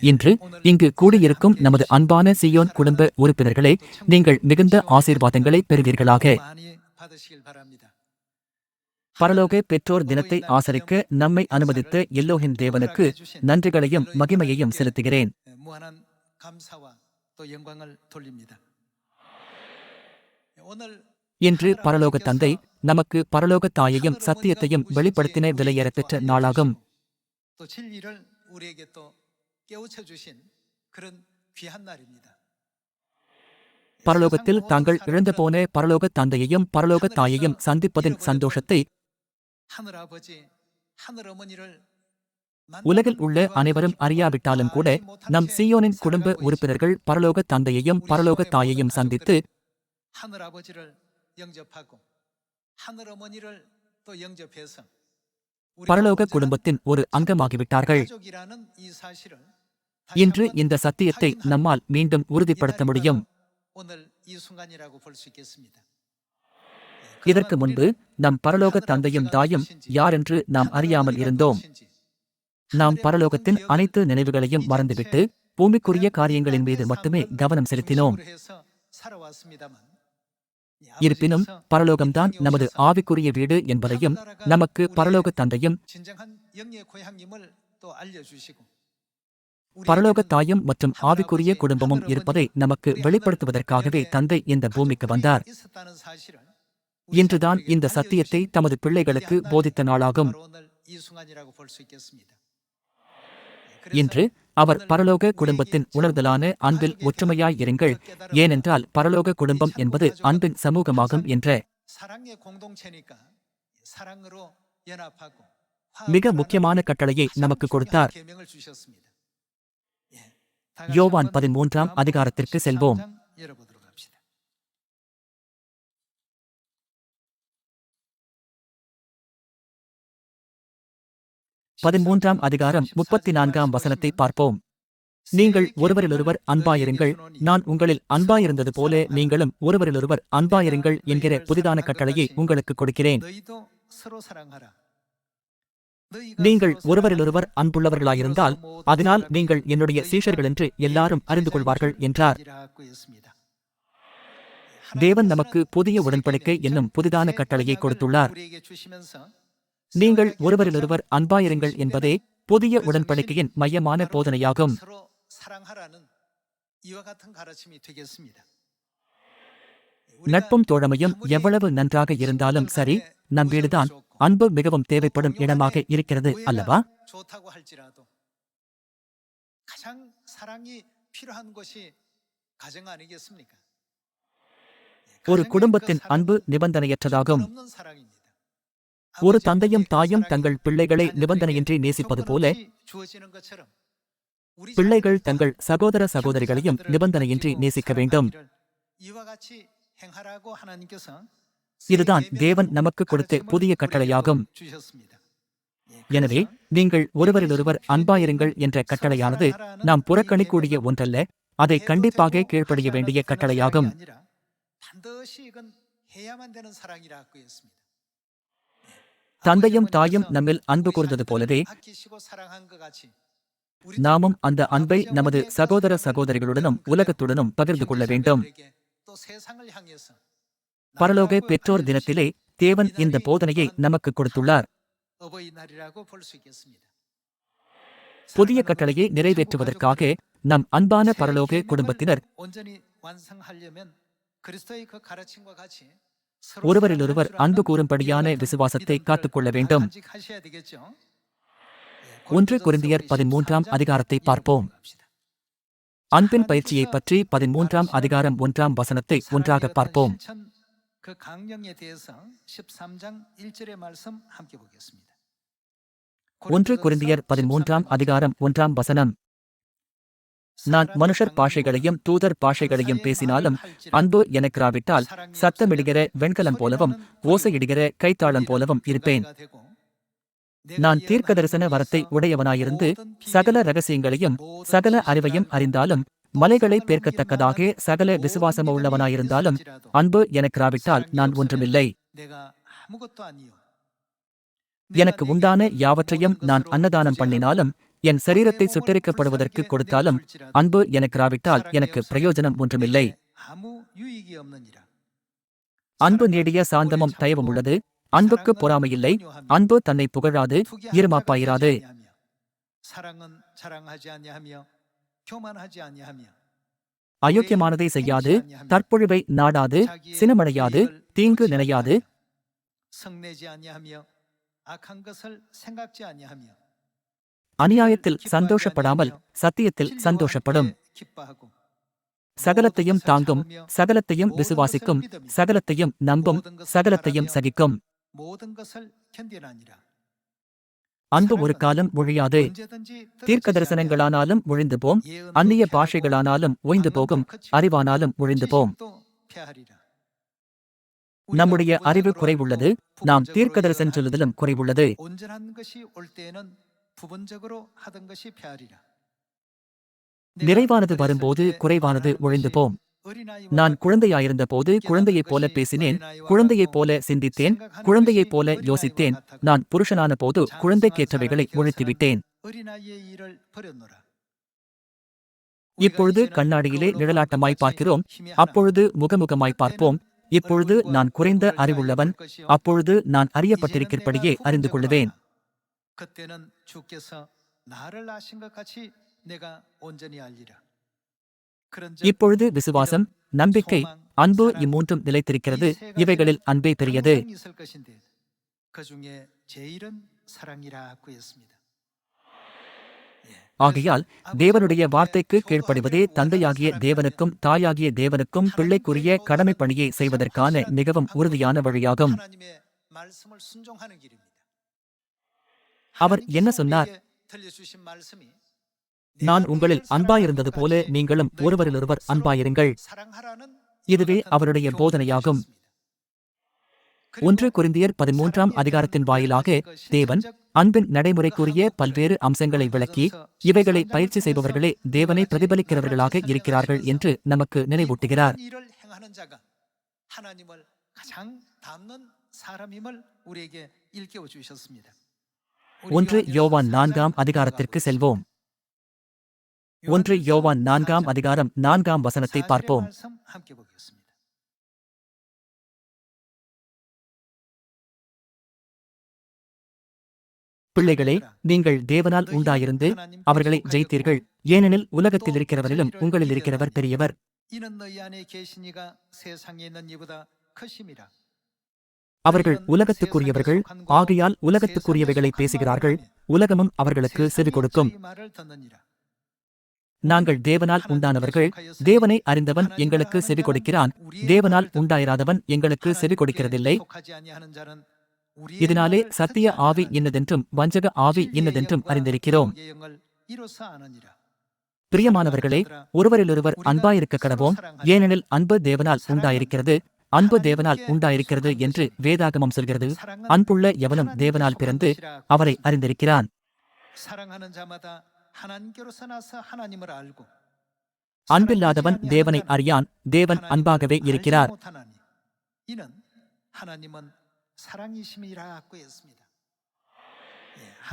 இன்று இங்கு கூடியிருக்கும் நமது அன்பான சியோன் குடும்ப உறுப்பினர்களை நீங்கள் மிகுந்த ஆசீர்வாதங்களை பெறுவீர்களாக. பரலோக பெற்றோர் தினத்தை ஆசரிக்க நம்மை அனுமதித்த எல்லோகின் தேவனுக்கு நன்றிகளையும் மகிமையையும் செலுத்துகிறேன். இன்று பரலோக தந்தை நமக்கு பரலோக தாயையும் சத்தியத்தையும் வெளிப்படுத்தின விலையேறப்பெற்ற நாளாகும். 또 진리를 우리에게 또 깨우쳐 주신 그런 귀한 날입니다. பரலோகத்தில் தாங்கள் இழந்து போன பரலோக தந்தையையும் பரலோக தாயையும் சந்திப்பதின் சந்தோஷத்தை 하늘 아버지, 하늘 어머니를 உலகில் உள்ள அனைவரும் அறியாவிட்டாலும் கூட நம் சியோனின் குடும்ப உறுப்பினர்கள் பரலோக தந்தையையும் பரலோக தாயையும் சந்தித்து 하늘 아버지를 영접하고 하늘 어머니를 또 영접해서 우리가 பரலோக குடும்பத்தின் ஒரு அங்கமாகிவிட்டார்கள். இன்று இந்த சத்தியத்தை நம்மால் மீண்டும் உறுதிப்படுத்த முடியும். இதற்கு முன்பு நம் பரலோக தந்தையும் தாயும் யார் என்று நாம் அறியாமல் இருந்தோம். நாம் பரலோகத்தின் அனைத்து நினைவுகளையும் மறந்துவிட்டு பூமிக்குரிய காரியங்களின் மீது மட்டுமே கவனம் செலுத்தினோம். இருப்பினும் பரலோகம்தான் நமது ஆவிக்குரிய வீடு என்பதையும் நமக்கு பரலோக தந்தையும் பரலோக தாயும் மற்றும் ஆவிக்குரிய குடும்பமும் இருப்பதை நமக்கு வெளிப்படுத்துவதற்காகவே தந்தை இந்த பூமிக்கு வந்தார். இன்றுதான் இந்த சத்தியத்தை தமது பிள்ளைகளுக்கு போதித்த நாளாகும். இன்று அவர் பரலோக குடும்பத்தின் உணர்தலான அன்பில் ஒற்றுமையாய் இருங்கள். ஏனென்றால் பரலோக குடும்பம் என்பது அன்பின் சமூகமாகும் என்ற மிக முக்கியமான கட்டளையை நமக்கு கொடுத்தார். யோவான் பதிமூன்றாம் அதிகாரத்திற்கு செல்வோம். பதிமூன்றாம் அதிகாரம் முப்பத்தி நான்காம் வசனத்தை பார்ப்போம். நீங்கள் ஒருவரிலொருவர் அன்பாயிருங்கள். நான் உங்களில் அன்பாயிருந்தது போல நீங்களும் ஒருவரிலொருவர் அன்பாயிருங்கள் என்கிற புதிதான கட்டளையை உங்களுக்கு கொடுக்கிறேன். நீங்கள் ஒருவரிலொருவர் அன்புள்ளவர்களாயிருந்தால் அதனால் நீங்கள் என்னுடைய சீஷர்கள் என்று எல்லாரும் அறிந்து கொள்வார்கள் என்றார். தேவன் நமக்கு புதிய உடன்படிக்கை என்னும் புதிதான கட்டளையை கொடுத்துள்ளார். நீங்கள் ஒருவரிலொருவர் அன்பாயிருங்கள் என்பதே புதிய உடன்படிக்கையின் மையமான போதனையாகும். நட்பும் தோழமையும் எவ்வளவு நன்றாக இருந்தாலும் சரி நம் வீடுதான் அன்பு மிகவும் தேவைப்படும் இடமாக இருக்கிறது அல்லவா? ஒரு குடும்பத்தின் அன்பு நிபந்தனையற்றதாகும். ஒரு தந்தையும் தாயும் தங்கள் பிள்ளைகளை நிபந்தனையின்றி நேசிப்பது போல பிள்ளைகள் தங்கள் சகோதர சகோதரிகளையும் நிபந்தனையின்றி நேசிக்க வேண்டும். இதுதான் தேவன் நமக்கு கொடுத்த புதிய கட்டளையாகும். எனவே நீங்கள் ஒருவரிலொருவர் அன்பாயிருங்கள் என்ற கட்டளையானது நாம் புறக்கணிக்கூடிய ஒன்றல்ல அதை கண்டிப்பாக கீழ்ப்படிய வேண்டிய கட்டளையாகும். தந்தையும் தாயும் நம்மில் அன்பு கூர்ந்தது போலவே நாமும் அந்த அன்பை நமது சகோதர சகோதரிகளுடனும் உலகத்துடனும் பகிர்ந்து கொள்ள வேண்டும். பரலோக பெற்றோர் தினத்திலே தேவன் இந்த போதனையை நமக்கு கொடுத்துள்ளார். புதிய கட்டளையை நிறைவேற்றுவதற்காக நம் அன்பான பரலோக குடும்பத்தினர் ஒருவரிலொருவர் அன்பு கூறும்படியான விசுவாசத்தை காத்துக்கொள்ள வேண்டும். ஒன்று குருந்தியர் பதிமூன்றாம் அதிகாரத்தை பார்ப்போம். அன்பின் பயிற்சியை பற்றி பதிமூன்றாம் அதிகாரம் ஒன்றாம் வசனத்தை ஒன்றாக பார்ப்போம். ஒன்று குருந்தியர் பதிமூன்றாம் அதிகாரம் ஒன்றாம் வசனம். நான் மனுஷர் பாஷைகளையும் தூதர் பாஷைகளையும் பேசினாலும் அன்பு எனக்கிறாவிட்டால் சத்தமிடுகிற வெண்கலம் போலவும் ஓசையிடுகிற கைத்தாளம் போலவும் இருப்பேன். நான் தீர்க்க தரிசன வரத்தை உடையவனாயிருந்து சகல ரகசியங்களையும் சகல அறிவையும் அறிந்தாலும் மலைகளை பேர்க்கத்தக்கதாக சகல விசுவாசம் உள்ளவனாயிருந்தாலும் அன்பு எனக்கிராவிட்டால் நான் ஒன்றுமில்லை. எனக்கு உண்டான யாவற்றையும் நான் அன்னதானம் பண்ணினாலும் என் சரீரத்தை சுட்டரிக்கப்படுவதற்கு கொடுத்தாலும் அன்பு எனக்காவிட்டால் எனக்கு பிரயோஜனம் ஒன்றுமில்லை. அன்பு நீடிய சாந்தமும் தயவும் உள்ளது. அன்புக்கு பொறாமையில்லை அன்பு தன்னை புகழாது. ஈரமாப்பாயிராது அயோக்கியமானதை செய்யாது. தற்பொழுவை நாடாது. சினமடையாது. தீங்கு நினையாது. அநியாயத்தில் சந்தோஷப்படாமல் சத்தியத்தில் சந்தோஷப்படும். சகலத்தையும் தாங்கும் சகலத்தையும் விசுவாசிக்கும் சகலத்தையும் நம்பும் சகலத்தையும் சகிக்கும். அன்பு ஒரு காலம் ஒழியாது. தீர்க்க தரிசனங்களானாலும் ஒழிந்து போம். அந்நிய பாஷைகளானாலும் ஒய்ந்து போகும். அறிவானாலும் ஒழிந்து போம். நம்முடைய அறிவு குறைவுள்ளது. நாம் தீர்க்கதரிசன் சொல்லுதலும் குறைவுள்ளது. நிறைவானது வரும்போது குறைவானது ஒழிந்து போம். நான் குழந்தையாயிருந்த போது குழந்தையைப் போல பேசினேன். குழந்தையைப் போல சிந்தித்தேன். குழந்தையைப் போல யோசித்தேன். நான் புருஷனான போது குழந்தைக்கேற்றவைகளை ஒழித்துவிட்டேன் இப்பொழுது கண்ணாடியிலே நிழலாட்டமாய் பார்க்கிறோம். அப்பொழுது முகமுகமாய் பார்ப்போம். இப்பொழுது நான் குறைந்த அறிவுள்ளவன். அப்பொழுது நான் அறியப்பட்டிருக்கிறபடியே அறிந்து கொள்ளுவேன் 그때는 주께서 나를 아신 것 같이 내가 온전히 알리라. 그런즉 இப்பொழுது விசுவாசம் நம்பிக்கை அன்பு இம்மூன்றும் நிலைத்திருக்கிறது இவைகளில் அன்பே பெரியது 항상 있을 것인데 그 중에 제일은 사랑이라고 했습니다. ஆகையால் தேவனுடைய வார்த்தைக்கு கீழ்ப்படிவதே தந்தையாகிய தேவனுக்கும் தாயாகிய தேவனுக்கும் பிள்ளைக்குரிய கடமை பணியை செய்வதற்கான மிகவும் உறுதியான வழியாகும் அவர் என்ன சொன்னார் 우리에게 들려주신 말씀이 நான் உங்களில் அன்பாயிருந்தது போல நீங்களும் ஒருவரிலொருவர் அன்பாயிருங்கள் 사랑하라는 இதுவே அவருடைய போதனையாகும் ஒன்று கொரிந்தியர் பதிமூன்றாம் அதிகாரத்தின் வாயிலாக தேவன் அன்பின் நடைமுறைக்குரிய பல்வேறு அம்சங்களை விளக்கி இவைகளை பயிற்சி செய்பவர்களே தேவனை பிரதிபலிக்கிறவர்களாக இருக்கிறார்கள் என்று நமக்கு நினைவூட்டுகிறார் 일을 행하는 자가 하나님을 가장 닮는 사람임을 우리에게 일깨워 주셨습니다. ஒன்று யோவான் நான்காம் அதிகாரத்திற்கு செல்வோம். ஒன்று யோவான் நான்காம் அதிகாரம் நான்காம் வசனத்தை பார்ப்போம். பிள்ளைகளே நீங்கள் தேவனால் உண்டாயிருந்து அவர்களை ஜெயித்தீர்கள். ஏனெனில் உலகத்தில் இருக்கிறவரிலும் உங்களில் இருக்கிறவர் பெரியவர். அவர்கள் உலகத்துக்குரியவர்கள் ஆகையால் உலகத்துக்குரியவைகளை பேசுகிறார்கள் உலகமும் அவர்களுக்கு செவி கொடுக்கும். நாங்கள் தேவனால் உண்டானவர்கள் தேவனை அறிந்தவன் எங்களுக்கு செவி கொடுக்கிறான் தேவனால் உண்டாயிராதவன் எங்களுக்கு செவி கொடுக்கிறதில்லை. இதனாலே சத்திய ஆவி என்னதென்றும் வஞ்சக ஆவி என்னதென்றும் அறிந்திருக்கிறோம். பிரியமானவர்களே ஒருவரிலொருவர் அன்பாயிருக்க கடவோம் ஏனெனில் அன்பு தேவனால் உண்டாயிருக்கிறது. அன்பு தேவனால் உண்டாயிருக்கிறது என்று வேதாகமம் சொல்கிறது. அன்புள்ள எவனும் தேவனால் பிறந்து அவரை அறிந்திருக்கிறான். அன்பில்லாதவன் தேவனை அறியான். தேவன் அன்பாகவே இருக்கிறார்.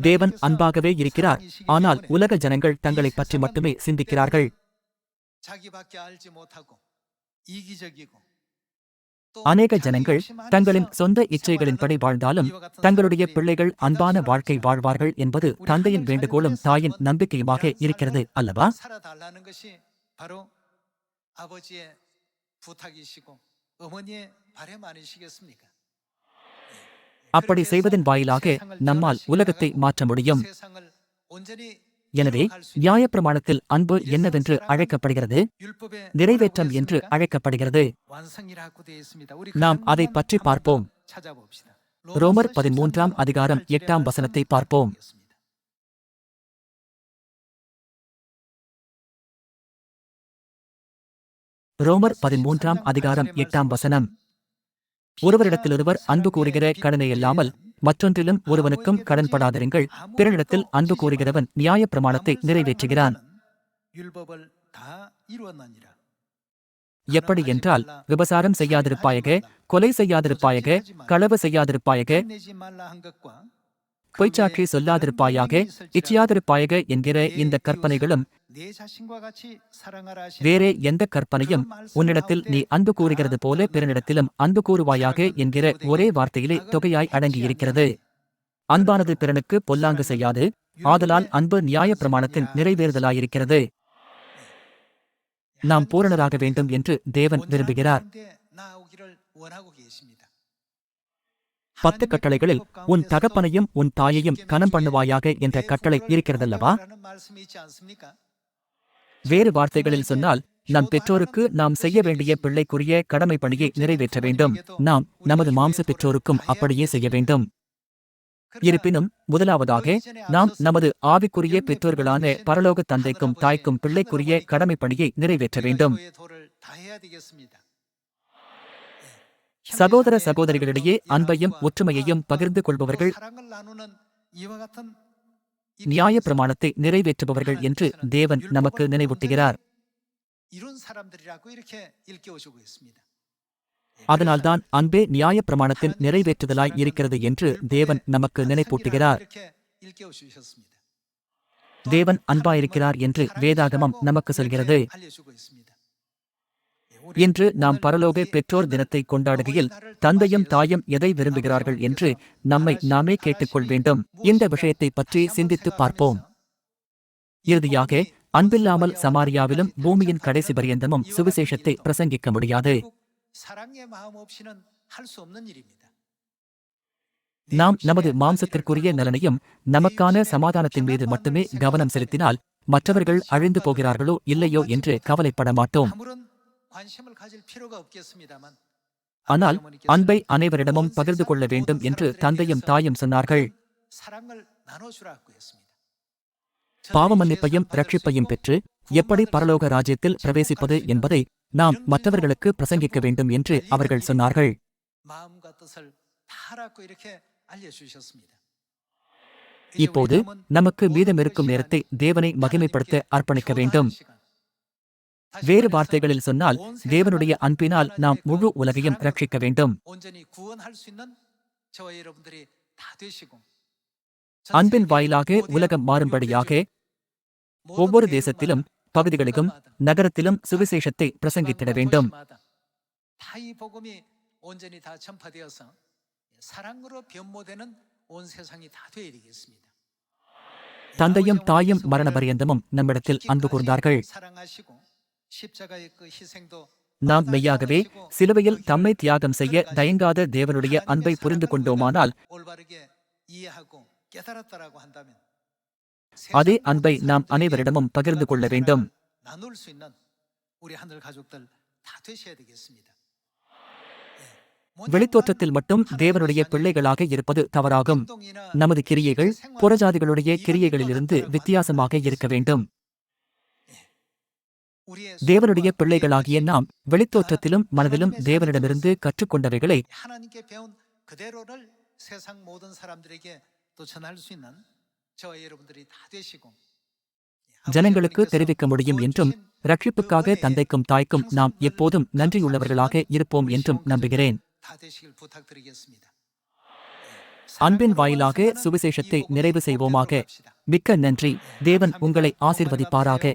தேவன் அன்பாகவே இருக்கிறார். ஆனால் உலக ஜனங்கள் தங்களை பற்றி மட்டுமே சிந்திக்கிறார்கள். அநேக ஜனங்கள் தங்களின் சொந்த இச்சைகளின்படி வாழ்ந்தாலும் தங்களுடைய பிள்ளைகள் அன்பான வாழ்க்கை வாழ்வார்கள் என்பது தந்தையின் வேண்டுகோளும் தாயின் நம்பிக்கையுமாக இருக்கிறது அல்லவா? அப்படி செய்வதன் வாயிலாக நம்மால் உலகத்தை மாற்ற முடியும். எனவே நியாயப்பிரமாணத்தில் அன்பு என்னவென்று அழைக்கப்படுகிறது? நிறைவேற்றம் என்று அழைக்கப்படுகிறது. நாம் அதை பற்றி பார்ப்போம். ரோமர் பதிமூன்றாம் அதிகாரம் எட்டாம் வசனத்தை பார்ப்போம். ரோமர் பதிமூன்றாம் அதிகாரம் எட்டாம் வசனம். ஒருவரிடத்திலொருவர் அன்பு கூறுகிற கடனை இல்லாமல் மற்றொன்றிலும் ஒருவனுக்கும் கடன்படாதிருங்கள் பிறரிடத்தில் அன்பு கூறுகிறவன் நியாய பிரமாணத்தை நிறைவேற்றுகிறான். எப்படி என்றால் விபசாரம் செய்யாதிருப்பாயக கொலை செய்யாதிருப்பாயக களவு செய்யாதிருப்பாயக பொய்ச்சாற்றி சொல்லாதிருப்பாயாக இச்சையாதிருப்பாயக என்கிற இந்த கற்பனைகளும் வேறே எந்த கற்பனையும் உன்னிடத்தில் நீ அன்பு கூறுகிறது போல பிறனிடத்திலும் அன்பு கூறுவாயாக என்கிற ஒரே வார்த்தையிலே தொகையாய் அடங்கியிருக்கிறது. அன்பானது பிறனுக்கு பொல்லாங்கு செய்யாது. ஆதலால் அன்பு நியாய பிரமாணத்தின் நிறைவேறுதலாயிருக்கிறது. நாம் பூரணராக வேண்டும் என்று தேவன் விரும்புகிறார். பத்து கட்டளைகளில் உன் தகப்பனையும் உன் தாயையும் கனம் பண்ணுவாயாக என்ற கட்டளை இருக்கிறதல்லவா? வேறு வார்த்தைகளில் சொன்னால் நம் பெற்றோருக்கு நாம் செய்ய வேண்டிய பிள்ளைக்குரிய கடமை பணியை நிறைவேற்ற வேண்டும். நாம் நமது மாம்ச பெற்றோருக்கும் அப்படியே செய்ய வேண்டும். இருப்பினும் முதலாவதாக நாம் நமது ஆவிக்குரிய பெற்றோர்களான பரலோக தந்தைக்கும் தாய்க்கும் பிள்ளைக்குரிய கடமை பணியை நிறைவேற்ற வேண்டும். சகோதர சகோதரிகளிடையே அன்பையும் ஒற்றுமையையும் பகிர்ந்து கொள்பவர்கள் நியாய நிறைவேற்றுபவர்கள் என்று தேவன் நமக்கு நினைவூட்டுகிறார். அதனால்தான் அன்பே நியாய பிரமாணத்தின் நிறைவேற்றுதலாய் இருக்கிறது என்று தேவன் நமக்கு நினைப்பூட்டுகிறார். தேவன் அன்பாயிருக்கிறார் என்று வேதாகமம் நமக்கு சொல்கிறது. இன்று நாம் பரலோக பெற்றோர் தினத்தை கொண்டாடுகையில் தந்தையும் தாயும் எதை விரும்புகிறார்கள் என்று நம்மை நாமே கேட்டுக்கொள் வேண்டும். இந்த விஷயத்தை பற்றி சிந்தித்து பார்ப்போம். இறுதியாக அன்பில்லாமல் சமாரியாவிலும் பூமியின் கடைசி பரியந்தமும் சுவிசேஷத்தை பிரசங்கிக்க முடியாது. நாம் நமது மாம்சத்திற்குரிய நலனையும் நமக்கான சமாதானத்தின் மீது மட்டுமே கவனம் செலுத்தினால் மற்றவர்கள் அழிந்து போகிறார்களோ இல்லையோ என்று கவலைப்பட மாட்டோம் ஆனால் அன்பை அனைவரிடமும் பகிர்ந்து கொள்ள வேண்டும் என்று தந்தையும் தாயும் சொன்னார்கள். பாவமன்னிப்பையும் ரட்சிப்பையும் பெற்று எப்படி பரலோக ராஜ்யத்தில் பிரவேசிப்பது என்பதை நாம் மற்றவர்களுக்கு பிரசங்கிக்க வேண்டும் என்று அவர்கள் சொன்னார்கள். இப்போது நமக்கு மீதமிருக்கும் நேரத்தை தேவனை மகிமைப்படுத்த அர்ப்பணிக்க வேண்டும். வேறு வார்த்தைகளில் சொன்னால் தேவனுடைய அன்பினால் நாம் முழு உலகையும் ரட்சிக்க வேண்டும். அன்பின் வாயிலாக உலகம் மாறும்படியாக ஒவ்வொரு தேசத்திலும் பகுதிகளுக்கும் நகரத்திலும் சுவிசேஷத்தை பிரசங்கித்திட வேண்டும். தந்தையும் தாயும் மரண பரியந்தமும் நம்மிடத்தில் அன்பு கூர்ந்தார்கள். நாம் மெய்யாகவே சிலுவையில் தம்மை தியாகம் செய்ய தயங்காத தேவனுடைய அன்பை புரிந்து கொண்டோமானால் அதே அன்பை நாம் அனைவரிடமும் பகிர்ந்து கொள்ள வேண்டும். வெளித்தோற்றத்தில் மட்டும் தேவனுடைய பிள்ளைகளாக இருப்பது தவறாகும். நமது கிரியைகள் புறஜாதிகளுடைய கிரியைகளிலிருந்து வித்தியாசமாக இருக்க வேண்டும். தேவனுடைய பிள்ளைகளாகிய நாம் வெளித்தோற்றத்திலும் மனதிலும் தேவனிடமிருந்து கற்றுக்கொண்டவைகளை ஜனங்களுக்கு தெரிவிக்க முடியும் என்றும் ரட்சிப்புக்காக தந்தைக்கும் தாய்க்கும் நாம் எப்போதும் நன்றியுள்ளவர்களாக இருப்போம் என்றும் நம்புகிறேன். அன்பின் வாயிலாக சுவிசேஷத்தை நிறைவு செய்வோமாக. மிக்க நன்றி. தேவன் உங்களை ஆசிர்வதிப்பாராக.